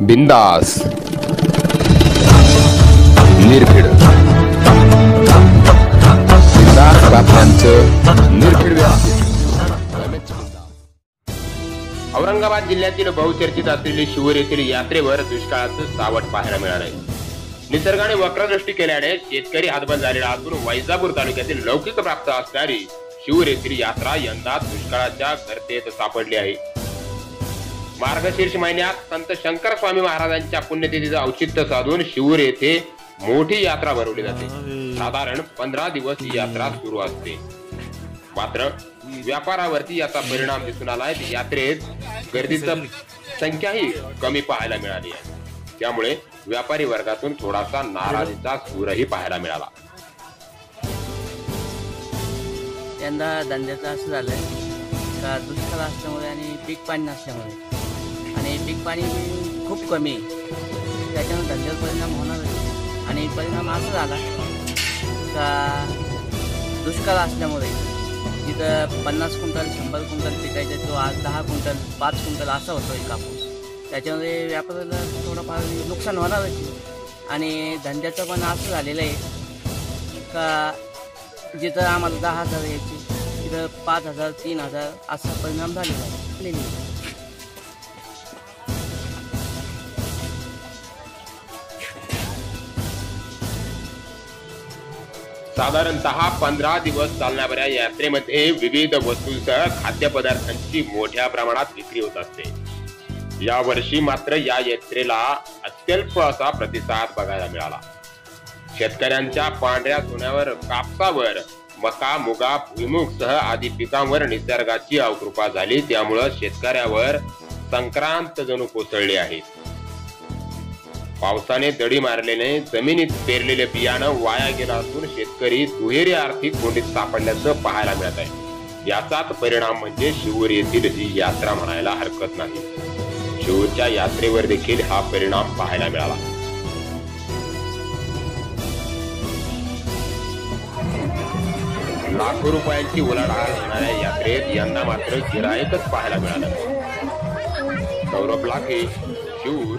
बिंदास. निर्भीड. बिंदास बातम्यांचं निर्भीड औरंगाबाद जिल्ह्यातील बहुचर्चित असलेली शिवर येथील यात्रेवर दुष्काळाचं सावट पाहायला मिळालंय. निसर्गाने वक्रदृष्टी केल्याने शेतकरी हातबंद झालेला असून वैजापूर तालुक्यातील लौकिक प्राप्त असणारी शिवर येथील यात्रा यंदा दुष्काळाच्या गर्तेत सापडली आहे. मार्गशीर्ष महिन्यात संत शंकर स्वामी महाराजांच्या पुण्यतिथीचं औचित्य साधून शिवूर येथे मोठी यात्रा भरवली जाते. साधारण पंधरा दिवस ही यात्रा सुरू असते. मात्र व्यापारावरती याचा परिणाम दिसून आलाय. यात्रेत गर्दीचं संख्याही कमी पाहायला मिळाली आहे. त्यामुळे व्यापारी वर्गातून थोडासा नाराजीचा सूरही पाहायला मिळाला. यंदा धंद्याचं असं झालंय का दुष्काळ असल्यामुळे आणि पीक पाणी नसल्यामुळे? आणि पीक पाणी खूप कमी आहे. त्याच्यामुळे धंद्यावर परिणाम होणार आणि परिणाम असा झाला का दुष्काळ असल्यामुळे जिथं पन्नास क्विंटल शंभर क्विंटल पिकायचं तो आज दहा क्विंटल पाच क्विंटल असा होतो एक कापूस. त्याच्यामध्ये व्यापाऱ्याला थोडंफार नुकसान होणारच आहे. आणि धंद्याचं पण असं झालेलं आहे का जिथं आम्हाला दहा हजार यायची तिथं पाच हजार तीन हजार असा परिणाम झालेला आहे. साधारणतः पंधरा दिवस चालणाऱ्या यात्रेमध्ये विविध वस्तूंसह खाद्यपदार्थांची मोठ्या प्रमाणात विक्री होत असते. या वर्षी मात्र या यात्रेला अत्यल्प असा प्रतिसाद बघायला मिळाला. शेतकऱ्यांच्या पांढऱ्या सोन्यावर कापसावर मका मुगा भुईमुग सह आदी पिकांवर निसर्गाची अवकृपा झाली त्यामुळं शेतकऱ्यावर संक्रांत जणू कोसळली आहे. पावसाने दडी मारल्याने जमिनीत पेरलेले बियाणं वाया गेलं असून शेतकरी दुहेरी आर्थिक कोंडीत सापडल्याचं पाहायला मिळत आहे. याचाच परिणाम म्हणजे शिवूर येथील ही यात्रा म्हणायला हरकत नाही. शिवूरच्या यात्रेवर देखील हा परिणाम पाहायला मिळाला. लाखो रुपयांची उलाढाल होणाऱ्या यात्रेत यंदा मात्र गिरायकच पाहायला मिळालं. सौरभ लाखे शिवूर.